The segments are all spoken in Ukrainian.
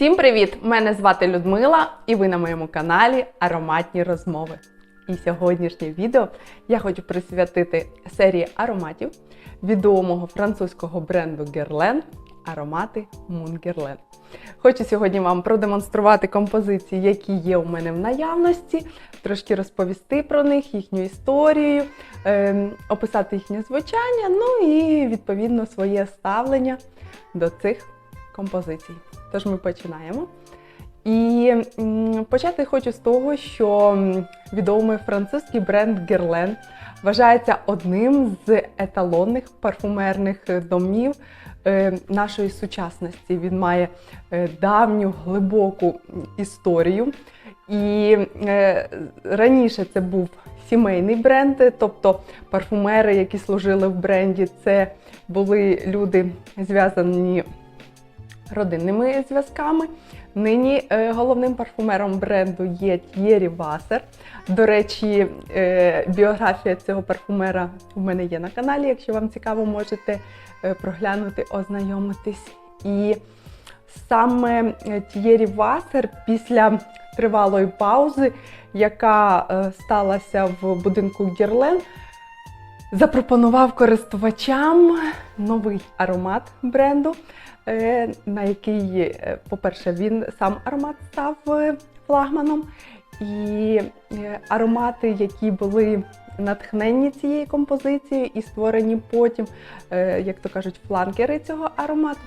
Всім привіт! Мене звати Людмила, і ви на моєму каналі Ароматні розмови. І сьогоднішнє відео я хочу присвятити серії ароматів відомого французького бренду Guerlain аромати Moon Guerlain. Хочу сьогодні вам продемонструвати композиції, які є у мене в наявності, трошки розповісти про них, їхню історію, ем, описати їхнє звучання, ну і відповідно своє ставлення до цих композицій. Тож ми починаємо. І почати хочу з того, що відомий французький бренд Guerlain вважається одним з еталонних парфумерних домів е, нашої сучасності. Він має е, давню глибоку історію. І е, раніше це був сімейний бренд, тобто парфумери, які служили в бренді, це були люди зв'язані родинними зв'язками. Нині е, головним парфумером бренду є Т'єрі Васер. До речі, е, біографія цього парфумера у мене є на каналі. Якщо вам цікаво, можете е, проглянути, ознайомитись. І саме Т'єрі Васер після тривалої паузи, яка сталася в будинку Гірлен, запропонував користувачам новий аромат бренду, на який, е, по-перше, він сам аромат став е, флагманом. І е, аромати, які були натхненні цією композицією і створені потім, е, як то кажуть, фланкери цього аромату,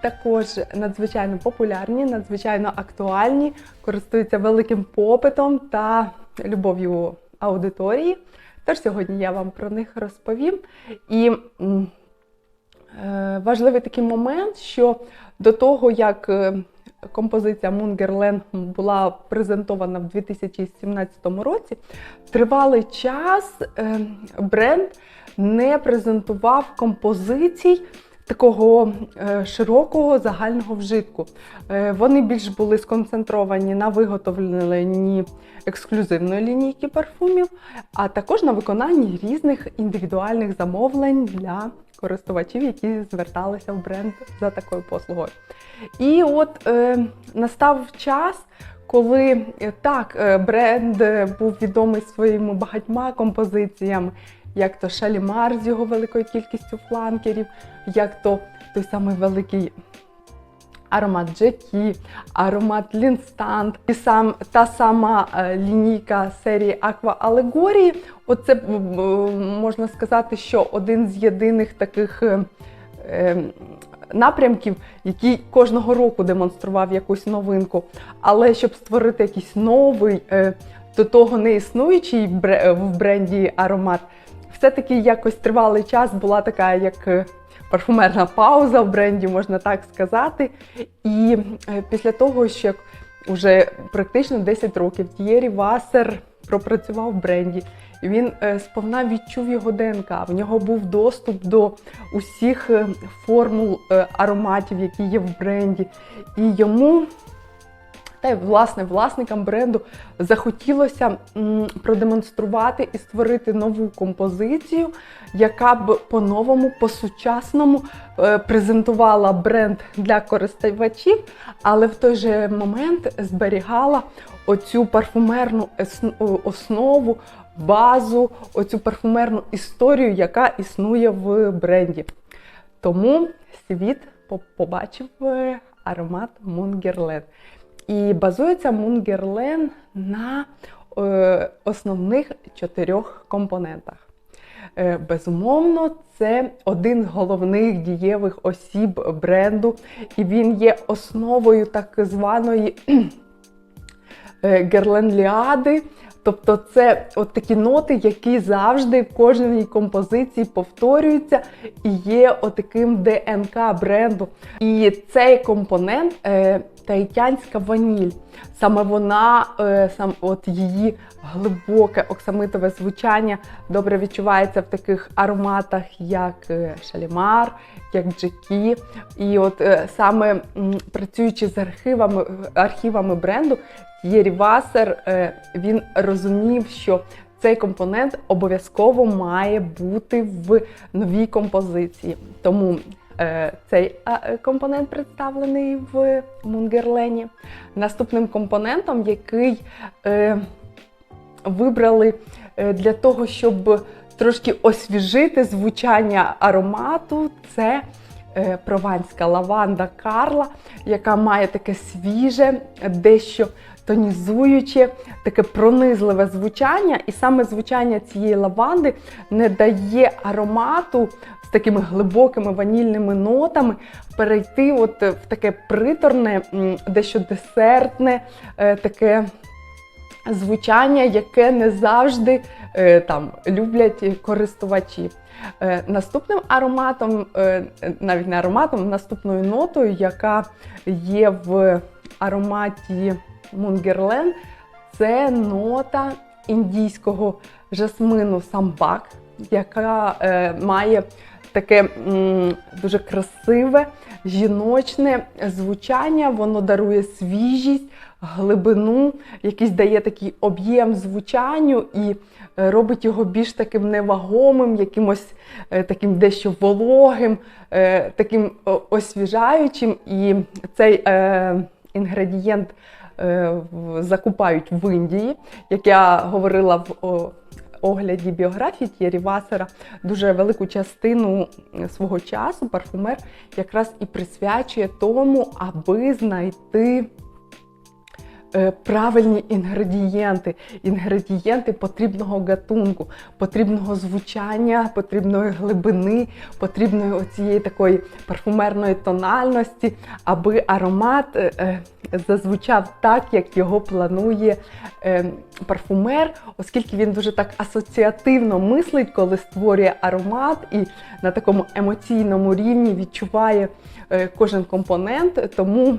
також надзвичайно популярні, надзвичайно актуальні, користуються великим попитом та любов'ю аудиторії. Тож сьогодні я вам про них розповім. І е, важливий такий момент, що до того, як е, композиція Мунгерлен була презентована в 2017 році, тривалий час е, бренд не презентував композицій такого е, широкого загального вжитку. Е, Вони більш були сконцентровані на виготовленні ексклюзивної лінійки парфумів, а також на виконанні різних індивідуальних замовлень для користувачів, які зверталися в бренд за такою послугою. І от е, настав час. Коли е, так, бренд був відомий своїми багатьма композиціями, як то Шалімар з його великою кількістю фланкерів, як то той самий великий аромат Джекі, аромат Лінстант, і сам та сама е, лінійка серії Аква Алегорії. Оце можна сказати, що один з єдиних таких. е, е, Напрямків, який кожного року демонстрував якусь новинку, але щоб створити якийсь новий, до того не існуючий в бренді аромат, все-таки якось тривалий час була така, як е, парфумерна пауза в бренді, можна так сказати. І е, після того, що вже практично 10 років Т'єрі Васер пропрацював в бренді, і він е, сповна відчув його ДНК. В нього був доступ до усіх формул ароматів, які є в бренді. І йому та й власне власникам бренду захотілося продемонструвати і створити нову композицію, яка б по-новому, по-сучасному е, презентувала бренд для користувачів, але в той же момент зберігала оцю парфумерну основу, базу, оцю парфумерну історію, яка існує в бренді. Тому світ побачив е, аромат Мунгерлен. І базується Мунгерлен на е, основних чотирьох компонентах. Е, безумовно, це один з головних дієвих осіб бренду, і він є основою так званої е, герленліади. Тобто це от такі ноти, які завжди в кожній композиції повторюються і є отаким ДНК бренду. І цей компонент е, таїтянська ваніль. Саме вона, е, сам от її глибоке оксамитове звучання добре відчувається в таких ароматах, як е, шалімар, як джекі. І от е, саме м, працюючи з архівами, архівами бренду, Єрі Васер е, він розумів, що цей компонент обов'язково має бути в новій композиції. Тому е, цей е, компонент представлений в Мунгерлені. Наступним компонентом, який вибрали для того, щоб трошки освіжити звучання аромату, це прованська лаванда Карла, яка має таке свіже, дещо тонізуюче, таке пронизливе звучання. І саме звучання цієї лаванди не дає аромату з такими глибокими ванільними нотами перейти от в таке приторне, дещо десертне, е, таке звучання, яке не завжди е, там люблять користувачі. Е, Наступним ароматом, е, навіть не ароматом, наступною нотою, яка є в ароматі Мунгерлен, це нота індійського жасмину самбак, яка має таке дуже красиве, жіночне звучання. Воно дарує свіжість, глибину, якийсь дає такий об'єм звучанню і е, робить його більш таким невагомим, якимось е, таким дещо вологим, е, таким освіжаючим. І цей інгредієнт закупають в Індії, як я говорила в огляді біографії Т'єрі Васера, дуже велику частину свого часу парфумер якраз і присвячує тому, аби знайти. Е, Правильні інгредієнти, інгредієнти потрібного гатунку, потрібного звучання, потрібної глибини, потрібної оцієї такої парфумерної тональності, аби аромат е, е, зазвучав так, як його планує парфумер, оскільки він дуже так асоціативно мислить, коли створює аромат і на такому емоційному рівні відчуває кожен компонент. Тому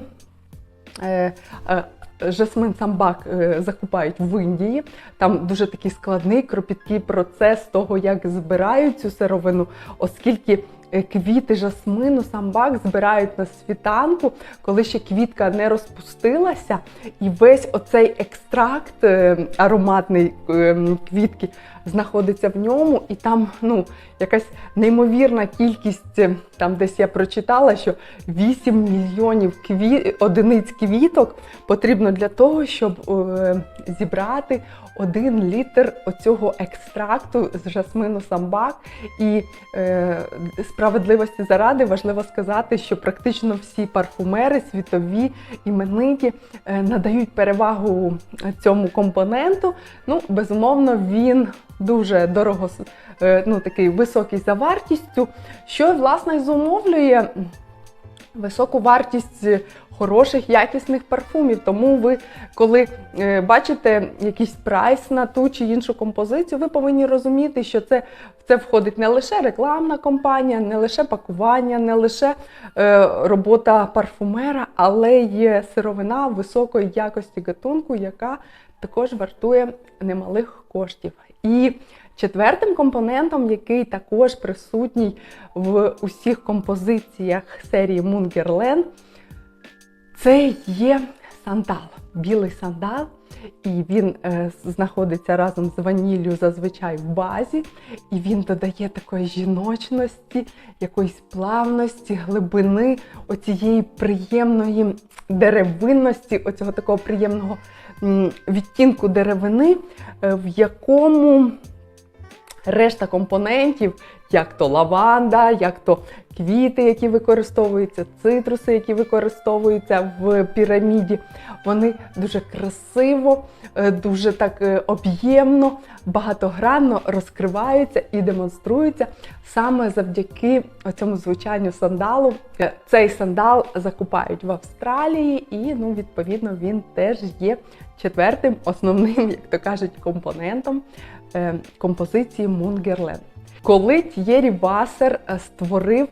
Жасмин самбак е, закупають в Індії. Там дуже такий складний, кропіткий процес того, як збирають цю сировину, оскільки е, квіти жасмину самбак збирають на світанку, коли ще квітка не розпустилася, і весь оцей екстракт е, ароматний е, квітки знаходиться в ньому, і там ну, якась неймовірна кількість, е, там десь я прочитала, що 8 мільйонів кві... одиниць квіток потрібно для того, щоб е, зібрати один літр оцього екстракту з жасмину самбак. І е, справедливості заради важливо сказати, що практично всі парфумери світові імениті е, надають перевагу цьому компоненту. Ну, безумовно, він дуже дорого, е, ну такий високий за вартістю, що власне зумовлює високу вартість хороших, якісних парфумів. Тому ви, коли е, бачите якийсь прайс на ту чи іншу композицію, ви повинні розуміти, що це це входить не лише рекламна кампанія, не лише пакування, не лише е, робота парфумера, але й сировина високої якості гатунку, яка також вартує немалих коштів. І Четвертим компонентом, який також присутній в усіх композиціях серії Мунгерлен, це є сандал, білий сандал, і він е, знаходиться разом з ваніллю зазвичай в базі, і він додає такої жіночності, якоїсь плавності, глибини, оцієї приємної деревинності, оцього такого приємного відтінку деревини, е, в якому решта компонентів, як то лаванда, як то квіти, які використовуються, цитруси, які використовуються в піраміді, вони дуже красиво, е, дуже так е, об'ємно, багатогранно розкриваються і демонструються саме завдяки цьому звучанню сандалу. Е, Цей сандал закупають в Австралії, і ну, відповідно він теж є четвертим основним, як то кажуть, компонентом е, композиції Мунгерлен. Коли Т'єрі Васер е, створив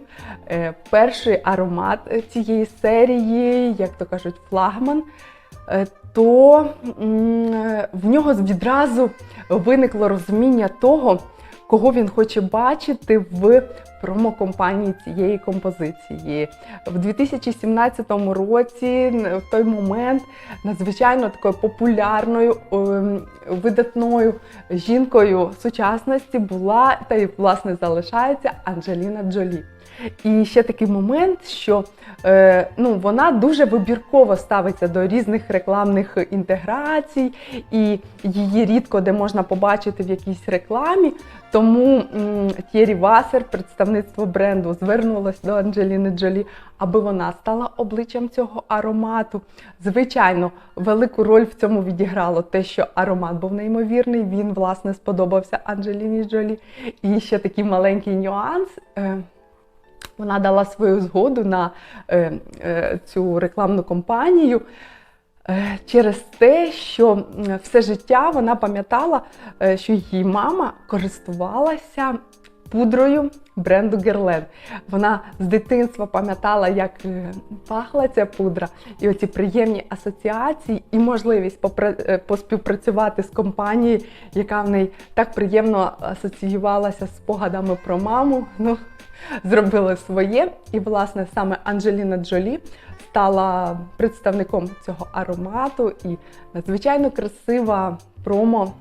е, перший аромат цієї серії, як то кажуть, флагман, то в нього відразу виникло розуміння того, кого він хоче бачити в промокомпанії цієї композиції. В 2017 році, в той момент, надзвичайно такою популярною, ем, видатною жінкою сучасності була та й власне залишається Анджеліна Джолі. І ще такий момент, що е, ну, вона дуже вибірково ставиться до різних рекламних інтеграцій, і її рідко де можна побачити в якійсь рекламі. Тому Тєрі Васер, представництво бренду, звернулось до Анджеліни Джолі, аби вона стала обличчям цього аромату. Звичайно, велику роль в цьому відіграло те, що аромат був неймовірний. Він, власне, сподобався Анджеліні Джолі. І ще такий маленький нюанс. Е, вона дала свою згоду на е, е, цю рекламну кампанію е, через те, що все життя вона пам'ятала, е, що її мама користувалася пудрою бренду Guerlain. Вона з дитинства пам'ятала, як е, пахла ця пудра, і оці приємні асоціації, і можливість е, поспівпрацювати з компанією, яка в неї так приємно асоціювалася з спогадами про маму. Ну, зробили своє. І, власне, саме Анджеліна Джолі стала представником цього аромату і надзвичайно красива промо.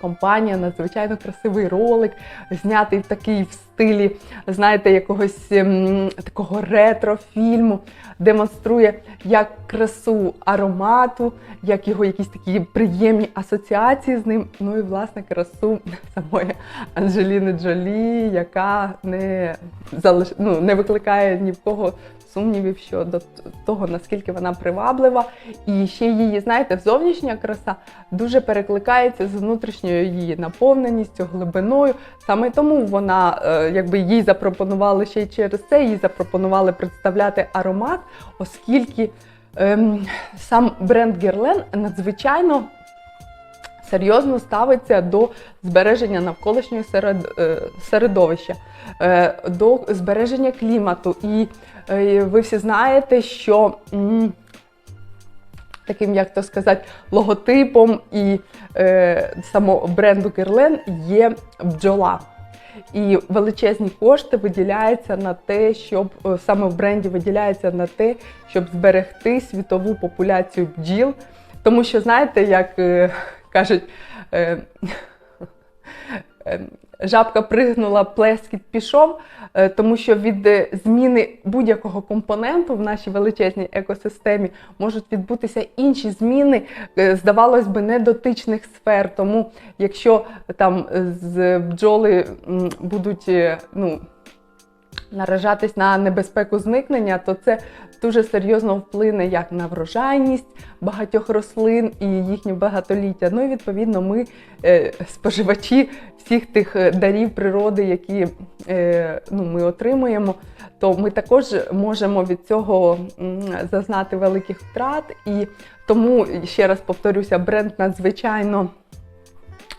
Компанія, надзвичайно красивий ролик, знятий в такий стилі, знаєте, якогось ем, такого ретро-фільму, демонструє як красу аромату, як його якісь такі приємні асоціації з ним. Ну і власне красу самої Анджеліни Джолі, яка не залиш... ну, не викликає ні в кого сумнівів щодо того, наскільки вона приваблива. І ще її, знаєте, зовнішня краса дуже перекликається з внутрішньою її наповненістю, глибиною. Саме тому вона, е, якби їй запропонували ще й через це, їй запропонували представляти аромат, оскільки ем, сам бренд Guerlain надзвичайно серйозно ставиться до збереження навколишнього серед, е, середовища, е, до збереження клімату. І е, ви всі знаєте, що м, таким, як то сказати, логотипом і е, самого бренду Guerlain є бджола. І величезні кошти виділяються на те, щоб е, саме в бренді виділяється на те, щоб зберегти світову популяцію бджіл. Тому що, знаєте, як е, кажуть, е, жабка пригнула, плескіт пішов, е, тому що від е, зміни будь-якого компоненту в нашій величезній екосистемі можуть відбутися інші зміни, е, здавалось би, недотичних сфер. Тому якщо там з бджоли будуть ну, наражатись на небезпеку зникнення, то це дуже серйозно вплине як на врожайність багатьох рослин і їхнє багатоліття. Ну і відповідно ми, е, споживачі всіх тих е, дарів природи, які е, ну, ми отримуємо, то ми також можемо від цього зазнати великих втрат. І тому ще раз повторюся, бренд надзвичайно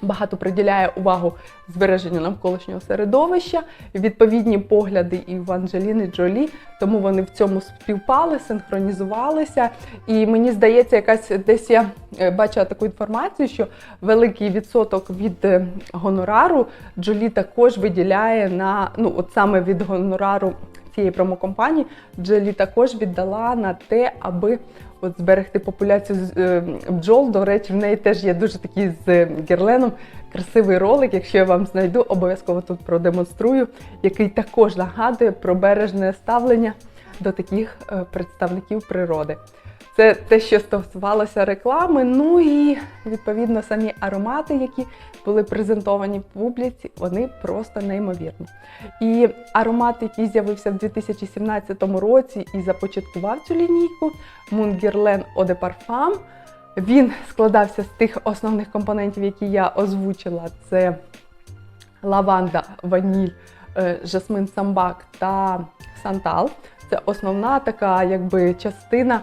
багато приділяє увагу збереженню навколишнього середовища, відповідні погляди і в Анджеліни Джолі, тому вони в цьому співпали, синхронізувалися. І мені здається, якась десь я е, бачила таку інформацію, що великий відсоток від е, гонорару Джолі також виділяє на ну, от саме від гонорару цієї промокомпанії, Джолі також віддала на те, аби от зберегти популяцію е, бджол. До речі, в неї теж є дуже такий з герленом красивий ролик. Якщо я вам знайду, обов'язково тут продемонструю, який також нагадує про бережне ставлення до таких е, представників природи. Це те, що стосувалося реклами. Ну і відповідно самі аромати, які були презентовані публіці, вони просто неймовірні. І аромат, який з'явився в 2017 році і започаткував цю лінійку, Eau de Parfum, він складався з тих основних компонентів, які я озвучила: це лаванда, ваніль, е, жасмин самбак та сантал. Це основна така якби частина,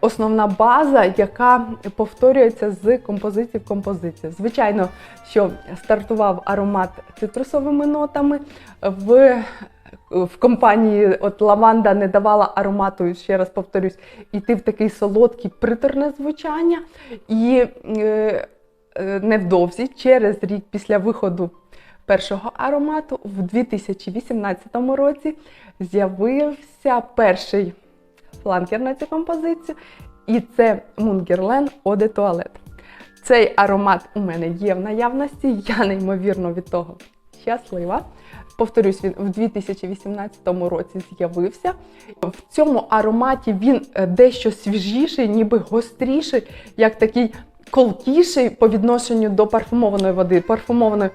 основна база, яка повторюється з композиції в композицію. Звичайно, що стартував аромат цитрусовими нотами. В в компанії от лаванда не давала аромату, ще раз повторюсь, іти в такий солодкий приторне звучання. І е, е, невдовзі, через рік після виходу першого аромату, в 2018 році з'явився перший фланкер на цю композицію, і це Мунгерлен de Toilette. Цей аромат у мене є в наявності, я неймовірно від того щаслива. Повторюсь, він в 2018 році з'явився. В цьому ароматі він е, дещо свіжіший, ніби гостріший, як такий колкіший по відношенню до парфумованої води. Парфумованої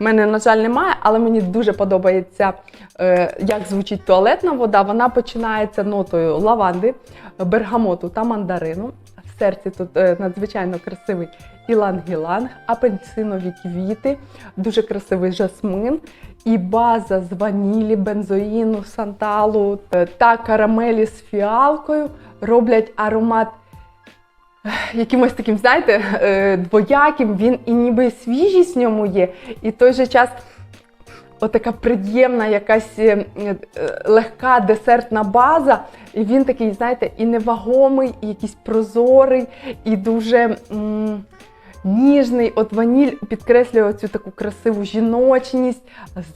в мене, на жаль, немає, але мені дуже подобається, е, як звучить туалетна вода. Вона починається нотою лаванди, бергамоту та мандарину. В серці тут е, надзвичайно красивий іланг-іланг, апельсинові квіти, дуже красивий жасмин і база з ванілі, бензоїну, санталу е, та карамелі з фіалкою роблять аромат якимось таким, знаєте, е, двояким, він і ніби свіжість в ньому є, і в той же час отака приємна, якась е, е, легка десертна база. І він такий, знаєте, і невагомий, і якийсь прозорий, і дуже. м, Ніжний, от ваніль підкреслює цю таку красиву жіночність,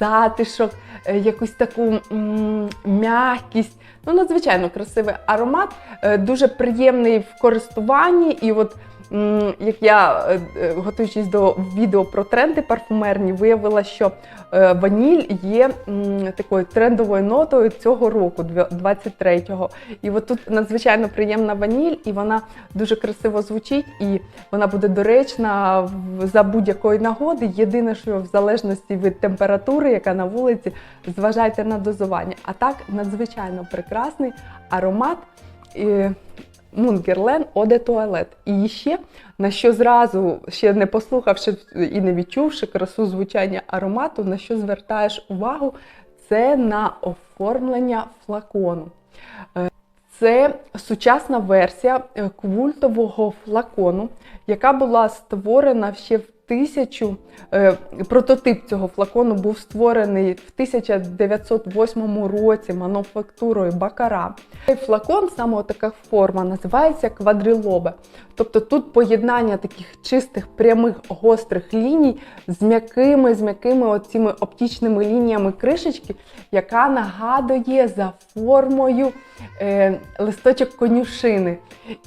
затишок, е, якусь таку м'якість. Ну, надзвичайно красивий аромат, е, дуже приємний в користуванні. І от як я, е, е, готуючись до відео про тренди парфумерні, виявила, що е, ваніль є такою трендовою нотою цього року, 23-го. І от тут надзвичайно приємна ваніль, і вона дуже красиво звучить, і вона буде доречна за будь-якої нагоди. Єдине, що в залежності від температури, яка на вулиці, зважайте на дозування. А так надзвичайно прекрасний аромат. Мунгерлен Оде Туалет. І ще на що зразу, ще не послухавши і не відчувши красу звучання аромату, на що звертаєш увагу, це на оформлення флакону. Е, Це сучасна версія е, квультового флакону, яка була створена ще в тисячу. е, Прототип цього флакону був створений в 1908 році мануфактурою Бакара. Цей флакон, саме така форма, називається квадрилобе. Тобто тут поєднання таких чистих, прямих, гострих ліній з м'якими, з м'якими оціми оптичними лініями кришечки, яка нагадує за формою е, листочок конюшини.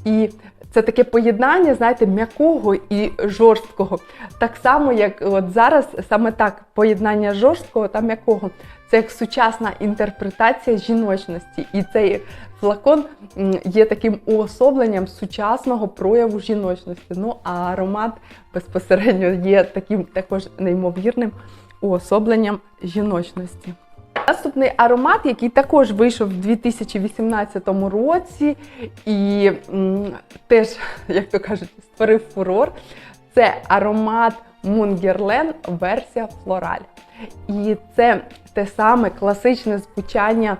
І це таке поєднання, знаєте, м'якого і жорсткого. Так само, як от зараз, саме так, поєднання жорсткого та м'якого. Це як сучасна інтерпретація жіночності. І цей флакон є таким уособленням сучасного прояву жіночності. Ну а аромат безпосередньо є таким також неймовірним уособленням жіночності. Наступний аромат, який також вийшов в 2018 році, і м, теж, як то кажуть, створив фурор. Це аромат Мунгерлен версія Флораль. І це те саме класичне звучання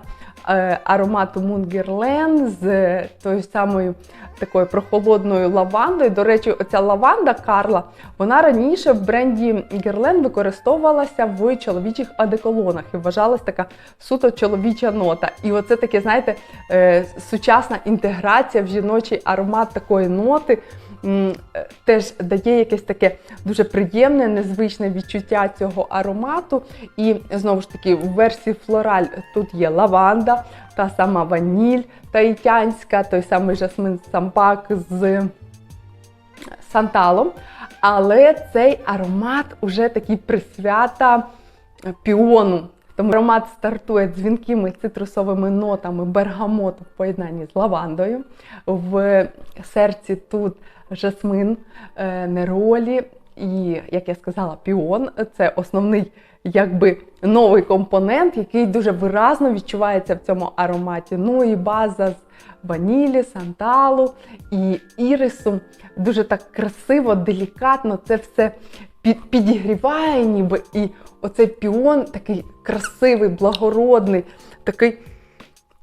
аромату Мунгерлен з тою самою такою прохолодною лавандою. До речі, оця лаванда Карла, вона раніше в бренді Герлен використовувалася в чоловічих одеколонах і вважалась така суто чоловіча нота. І оце таке, знаєте, е, сучасна інтеграція в жіночий аромат такої ноти. Е, Теж дає якесь таке дуже приємне, незвичне відчуття цього аромату. І знову ж таки, в версії флораль тут є лаванда, та сама ваніль таїтянська, той самий жасмин сампак з санталом. Але цей аромат уже такий присвята піону. Тому аромат стартує дзвінкими цитрусовими нотами бергамоту в поєднанні з лавандою. В серці тут жасмин, е, неролі і, як я сказала, піон це основний якби новий компонент, який дуже виразно відчувається в цьому ароматі. Ну і база з ванілі, санталу і ірису. Дуже так красиво, делікатно це все під, підігріває, ніби. І оцей піон такий красивий, благородний, такий.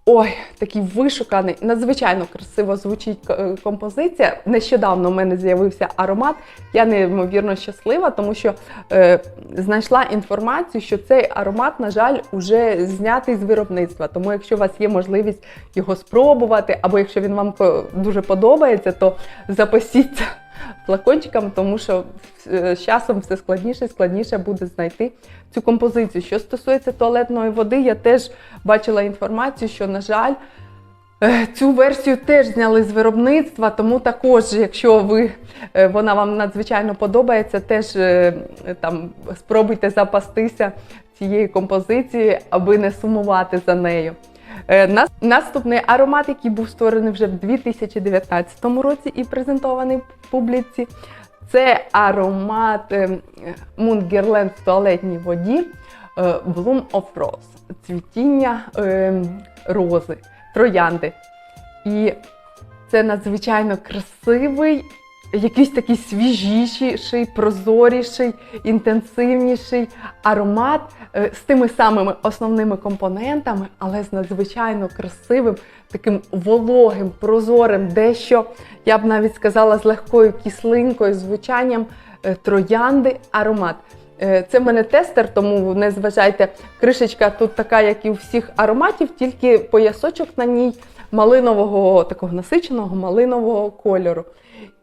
Ой, такий вишуканий, надзвичайно красиво звучить е, композиція. Нещодавно в мене з'явився аромат. Я неймовірно щаслива, тому що е, знайшла інформацію, що цей аромат, на жаль, уже знятий з виробництва. Тому, якщо у вас є можливість його спробувати, або якщо він вам дуже подобається, то запасіться флакончиком, тому що е, з часом все складніше і складніше буде знайти цю композицію. Що стосується туалетної води, я теж бачила інформацію, що, на жаль, Е, Цю версію теж зняли з виробництва, тому також, якщо ви е, вона вам надзвичайно подобається, теж там спробуйте запастися цією композицією, аби не сумувати за нею. Е, нас- Наступний аромат, який був створений вже в 2019 році і презентований публіці, це аромат е, Мунгерленд в туалетній воді е, Bloom of Rose, цвітіння е, рози, троянди. І це надзвичайно красивий, якийсь такий свіжіший, прозоріший, інтенсивніший аромат е, з тими самими основними компонентами, але з надзвичайно красивим, таким вологим, прозорим, дещо, я б навіть сказала, з легкою кислинкою, звучанням е, троянди аромат. Е, Це в мене тестер, тому не зважайте, кришечка тут така, як і у всіх ароматів, тільки поясочок на ній малинового, такого насиченого малинового кольору.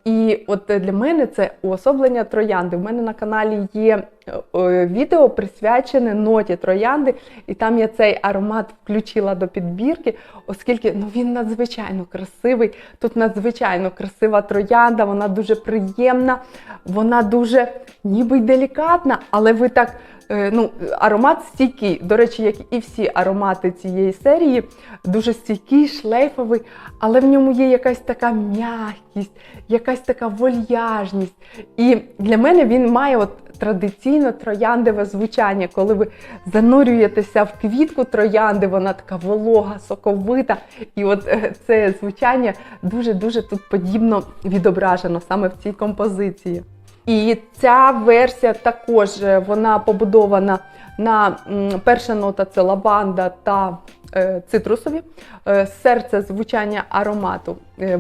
І от для мене це уособлення троянди. У мене на каналі є е, е, відео присвячене ноті троянди, і там я цей аромат включила до підбірки, оскільки ну, він надзвичайно красивий. Тут надзвичайно красива троянда, вона дуже приємна, вона дуже ніби й делікатна, але ви так. Е, Ну, аромат стійкий. До речі, як і всі аромати цієї серії, дуже стійкий, шлейфовий, але в ньому є якась така м'якість, якась така вольяжність. І для мене він має от традиційно трояндове звучання, коли ви занурюєтеся в квітку троянди, вона така волога, соковита. І от е, це звучання дуже-дуже тут подібно відображено саме в цій композиції. І ця версія також е, вона побудована на перша нота це лаванда та е, цитрусові. Е, серце звучання аромату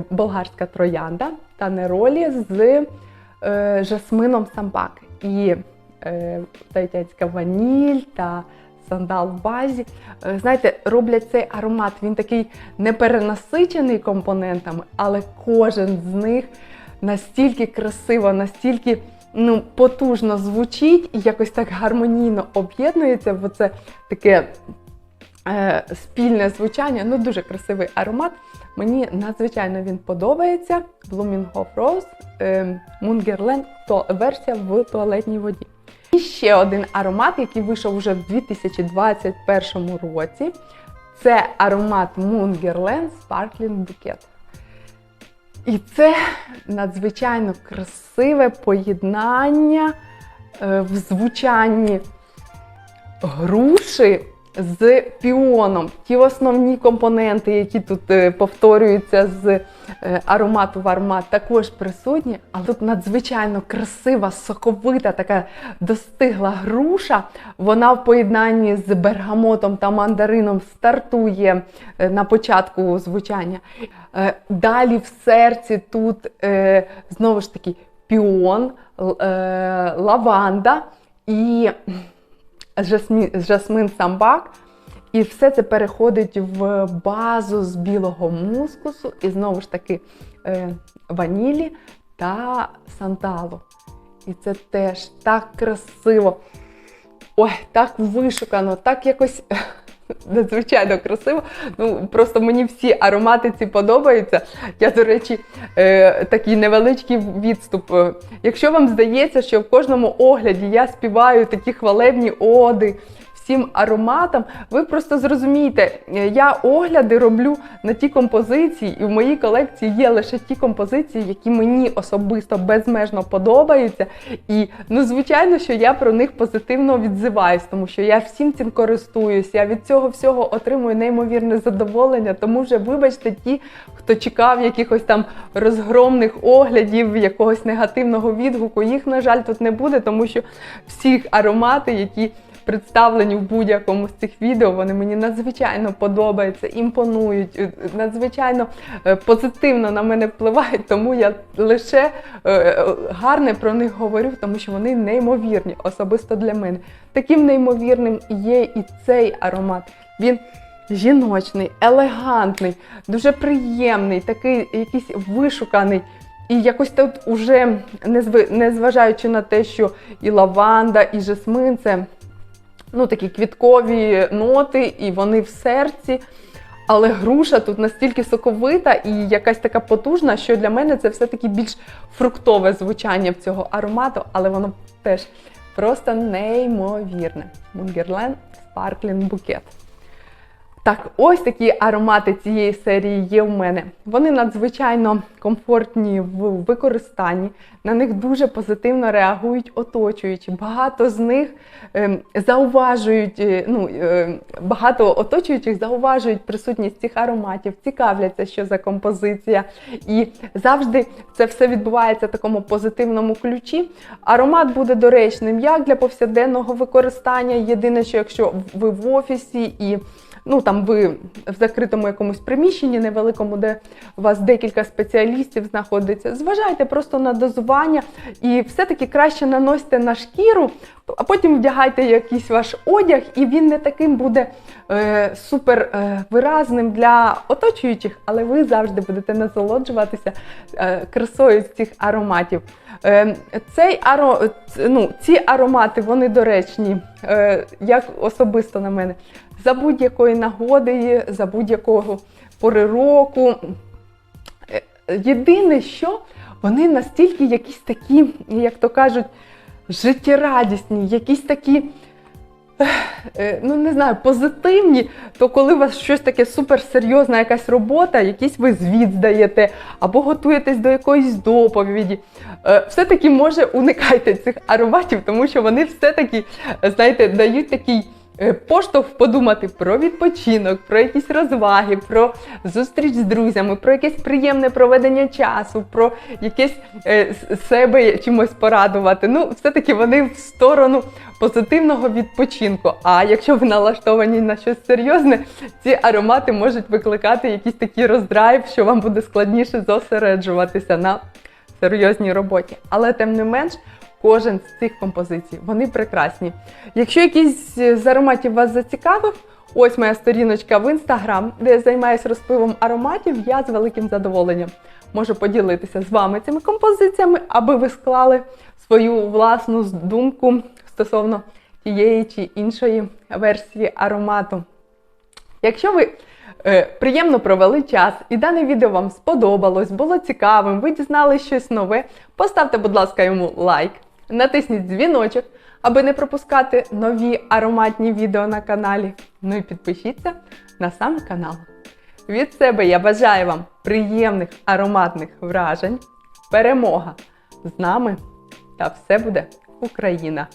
болгарська троянда та неролі з жасмином самбак. І тайтянська ваніль та сандал в базі. Знаєте, роблять цей аромат. Він такий неперенасичений компонентами, але кожен з них настільки красиво, настільки ну, потужно звучить і якось так гармонійно об'єднується в це таке е, спільне звучання. Ну, дуже красивий аромат. Мені надзвичайно він подобається. Blooming Rose е, Mungerland, то версія в туалетній воді. І ще один аромат, який вийшов вже в 2021 році. Це аромат Mungerland Sparkling Bouquet. І це надзвичайно красиве поєднання е, в звучанні груші з піоном. Ті основні компоненти, які тут е, повторюються з е, аромату в аромат, також присутні. Але тут надзвичайно красива, соковита, така достигла груша. Вона в поєднанні з бергамотом та мандарином стартує е, на початку звучання. Далі в серці тут знову ж таки піон, лаванда і жасмін, жасмин самбак. І все це переходить в базу з білого мускусу і знову ж таки е, ванілі та санталу. І це теж так красиво. Ой, так вишукано, так якось надзвичайно красиво. Ну, просто мені всі аромати ці подобаються. Я, до речі, е, такий невеличкий відступ. Е, Якщо вам здається, що в кожному огляді я співаю такі хвалебні оди всім ароматам, ви просто зрозумієте, е, я огляди роблю на ті композиції, і в моїй колекції є лише ті композиції, які мені особисто безмежно подобаються. І ну, звичайно, що я про них позитивно відзиваюсь, тому що я всім цим користуюсь. Я від цього всього отримую неймовірне задоволення. Тому вже вибачте ті, хто чекав якихось там розгромних оглядів, якогось негативного відгуку. Їх, на жаль, тут не буде, тому що всі аромати, які представлені в будь-якому з цих відео, вони мені надзвичайно подобаються, імпонують, е, надзвичайно е, позитивно на мене впливають, тому я лише е, гарне про них говорю, тому що вони неймовірні, особисто для мене. Таким неймовірним є і цей аромат. Він жіночний, елегантний, дуже приємний, такий якийсь вишуканий. І якось тут уже, незважаючи на те, що і лаванда, і жасмин це ну, такі квіткові ноти, і вони в серці. Але груша тут настільки соковита і якась така потужна, що для мене це все-таки більш фруктове звучання в цього аромату, але воно теж просто неймовірне. Мунгерлен Sparkling Bouquet. Так, ось такі аромати цієї серії є в мене. Вони надзвичайно комфортні в використанні, на них дуже позитивно реагують оточуючі. Багато з них ем, зауважують, е, ну, е, багато оточуючих зауважують присутність цих ароматів, цікавляться, що за композиція. І завжди це все відбувається в такому позитивному ключі. Аромат буде доречним як для повсякденного використання. Єдине, що якщо ви в офісі і ну там ви в закритому якомусь приміщенні невеликому, де у вас декілька спеціалістів знаходиться, зважайте просто на дозування і все-таки краще наносьте на шкіру, а потім вдягайте якийсь ваш одяг, і він не таким буде е, супер е, виразним для оточуючих, але ви завжди будете насолоджуватися е, красою цих ароматів. Е, цей аро, ну, ці аромати вони доречні, е, як особисто на мене, за будь-якої нагоди, за будь-якого пори року. Е, Єдине, що вони настільки якісь такі, як то кажуть, життєрадісні, якісь такі. Е, Ну, не знаю, позитивні, то коли у вас щось таке суперсерйозна якась робота, якийсь ви звіт здаєте, або готуєтесь до якоїсь доповіді, е, все-таки може уникайте цих ароматів, тому що вони все-таки, знаєте, дають такий поштовх подумати про відпочинок, про якісь розваги, про зустріч з друзями, про якесь приємне проведення часу, про якесь е, себе чимось порадувати. Ну, все-таки вони в сторону позитивного відпочинку. А якщо ви налаштовані на щось серйозне, ці аромати можуть викликати якийсь такий роздрайв, що вам буде складніше зосереджуватися на серйозній роботі. Але тим не менш, кожен з цих композицій вони прекрасні. Якщо якийсь з ароматів вас зацікавив, ось моя сторіночка в інстаграм, де я займаюся розпивом ароматів, я з великим задоволенням можу поділитися з вами цими композиціями, аби ви склали свою власну думку стосовно тієї чи іншої версії аромату. Якщо ви е, приємно провели час і дане відео вам сподобалось, було цікавим, ви дізналися щось нове, поставте, будь ласка, йому лайк, натисніть дзвіночок, аби не пропускати нові ароматні відео на каналі. Ну і підпишіться на сам канал. Від себе я бажаю вам приємних ароматних вражень, перемога з нами та все буде Україна!